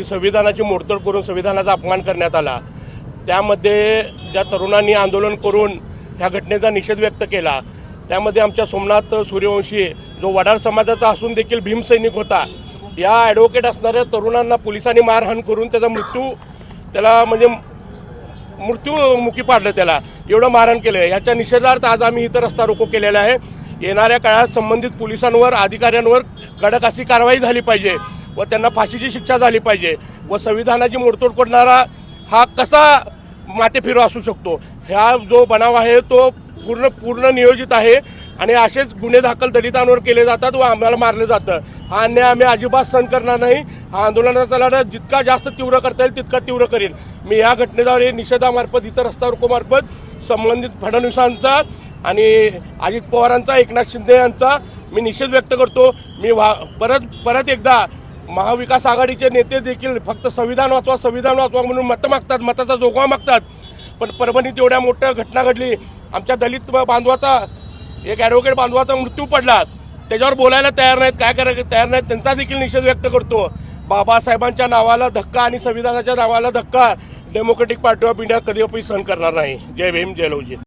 जी संविधानाची मोडतोड करून संविधानाचा अपमान करण्यात आला त्यामध्ये ज्या तरुणांनी आंदोलन करून ह्या घटनेचा निषेध व्यक्त केला त्यामध्ये आमच्या सोमनाथ सूर्यवंशी जो वडार समाजाचा असून देखील भीमसैनिक होता या ॲडव्होकेट असणाऱ्या तरुणांना पोलिसांनी मारहाण करून त्याचा मृत्यू त्याला म्हणजे मृत्यूमुखी पाडलं त्याला एवढं मारहाण केलं आहे याच्या निषेधार्थ आज आम्ही इतर रस्ता रोको केलेला आहे. येणाऱ्या काळात संबंधित पोलिसांवर अधिकाऱ्यांवर कडक अशी कारवाई झाली पाहिजे. व त्यांना फाशीची शिक्षा झाली पाहिजे व संविधानाची मोडतोड करणारा हा कसा मातेफिरो असू शकतो? ह्या जो बनाव आहे तो पूर्ण पूर्ण नियोजित आहे आणि असेच गुन्हे दाखल दलितांवर केले जातात व आम्हाला मारलं जातं. हा अन्याय आम्ही अजिबात सहन करणार नाही. हा आंदोलनाचा लढा जितका जास्त तीव्र करता येईल तितका तीव्र करीन. मी या घटनेद्वारे निषेधामार्फत इतर रस्ता रोकोमार्फत संबंधित फडणवीसांचा आणि अजित पवारांचा एकनाथ शिंदे यांचा मी निषेध व्यक्त करतो. मी वा परत परत एकदा महाविकास आघाडीचे नेते देखील फक्त संविधान वाचवा संविधान वाचवा म्हणून मतं मागतात मताचा जोगवा मागतात. पण परभणीत एवढ्या मोठ्या घटना घडली आमच्या दलित बांधवाचा एक ॲडव्होकेट बांधवाचा मृत्यू पडला. त्याच्यावर बोलायला तयार नाहीत काय करायचं तयार नाहीत त्यांचा देखील निषेध व्यक्त करतो. बाबासाहेबांच्या नावाला धक्का आणि संविधानाच्या नावाला धक्का. डेमोक्रेटिक पार्टी ऑफ इंडिया कधी सहन करणार नाही. जय भीम जय लवजी